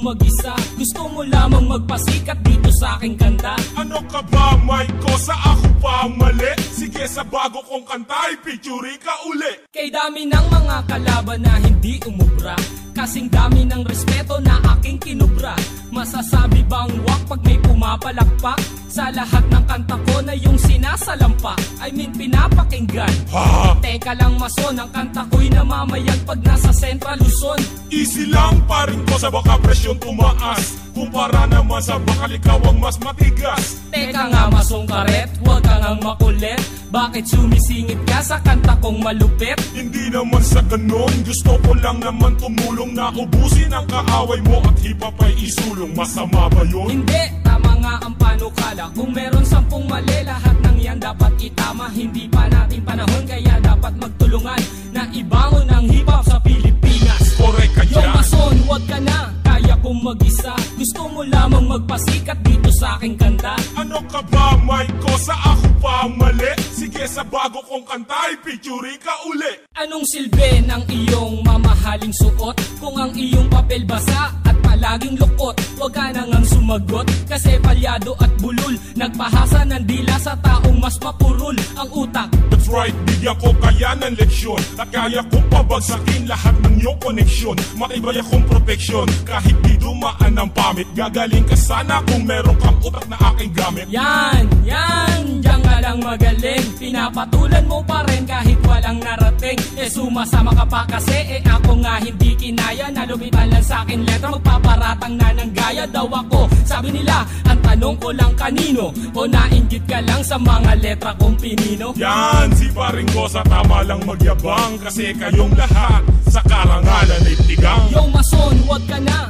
mag-isa. Gusto mo lamang magpasikat dito sa aking kanta? Ano ka ba, Mike? Sa ako pa mali? Sige, sa bago kong kanta, ipicture ka uli. Kay dami ng mga kalaban na hindi umubra. Kasing dami ng respeto na aking kinubra. Masasabi bang wak pag may pumapalakpak Sa lahat ng kanta ko na yung sinasalampa. I mean pinapakinggan. Ha? Teka lang mason, ang kanta ko'y namamayag pag nasa Central Luzon. Easy lang pa rin ko sa baka presyon tumaas. Kumpara naman sa bakal ikaw ang mas matigas. Teka nga masong karet, huwag ka ngang makulit. Bakit sumisingit ka sa kanta kong malupit? Hindi naman sa ganon Gusto ko lang naman tumulong na ubusin ang kaaway mo At hip-hop ay isulong Masama ba yun? Hindi, tama nga ang panukala Kung meron sampung mali, lahat ng yan dapat itama Hindi pa natin panahon, kaya dapat magtulungan Na ibangon ang hip-hop sa Pilipinas Correct ka dyan mason, huwag ka na, kaya kong mag-isa Gusto mo lamang magpasikat dito sa aking kanta Ano ka ba, Mike? Sa ako pa mali? Sige, sa bago kong kanta, ipicture ka uli Anong silbi ng iyong mamahaling suot? Kung ang iyong papel basa at palaging lukot Huwag ka nang ang sumagot Kasi palyado at bulol. Nagpahasa ng dila sa taong mas mapurol. Ang utak That's right, bigyan ko kaya ng leksyon. At kaya kong pabagsakin lahat ng iyong koneksyon. Matibay akong proteksyon Kahit di dumaan ang pamit. Gagaling ka sana kung meron kang utak na aking gamit. Yan, yan, diyan ka lang magaling. Pinapatulan mo pa rin kahit walang narating. Eh sumasama ka pa kasi eh ako nga hindi kinaya Nalumitan lang sa akin letra. Magpaparatang na ng gaya daw ako. Sabi nila, ang tanong ko lang kanino? O nainggit ka lang sa mga letra kong pinino? Yan, si paring ko sa tama lang magyabang. Kasi kayong lahat sa karangalan ay tigang. Yo mason, huwag ka na,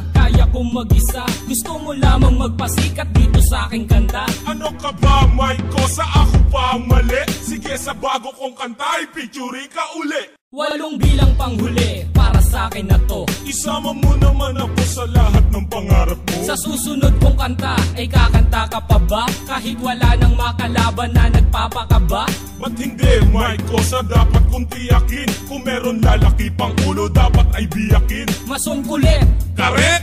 kaya kong mag-isa Gusto mo lamang magpasikat dito sa aking kanta Ano ka ba, Mike? Sa ako pa mali? Sige, sa bago kong kanta, ipicture ka uli Walong bilang panghuli para sa akin na to Isama mo naman ako sa lahat ng pangarap mo Sa susunod kong kanta ay kakanta ka pa ba? Kahit wala nang makalaban na nagpapakaba Ba't hindi, Mike? Sa dapat kong tiyakin Kung meron lalaki pang ulo, dapat ay biyakin Mason kulit, Karet!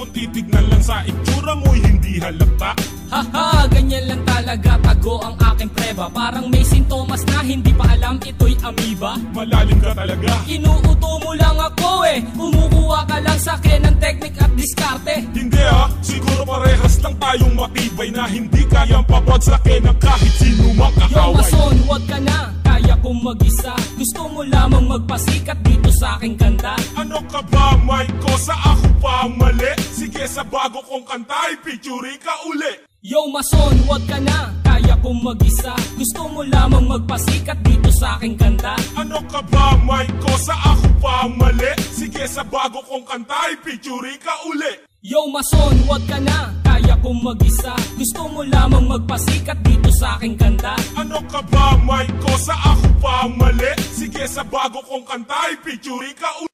Kung titignan lang sa itsura mo'y hindi halata. Haha, ganyan lang talaga tago ang aking preba. Parang may sintomas na hindi pa alam ito'y amoeba. Malalim ka talaga. Inuuto mo lang ako eh. Kumukuha ka lang sa akin ng teknik at diskarte. Hindi ah, siguro parehas lang tayong matibay Na hindi kayang pabagsakin ng kahit sino mang Yo kakaway mason, huwag ka na, kaya kong mag-isa. Gusto mo lamang magpasikat dito sa aking kanta. Ano ka ba, Mike? Sa ako pa mali? Sige, sa bago kong kanta, ipicture ka uli Yo mason, huwag ka na, kaya kong mag-isa Gusto mo lamang magpasikat dito sa aking kanta Ano ka ba, Mike? Sa ako pa mali? Sige, sa bago kong kanta, ipicture ka uli Yo mason, huwag ka na, kaya kong mag-isa Gusto mo lamang magpasikat dito sa aking kanta Ano ka ba, Mike? Sa ako pa mali? Sige, sa bago kong kanta, ipicture ka uli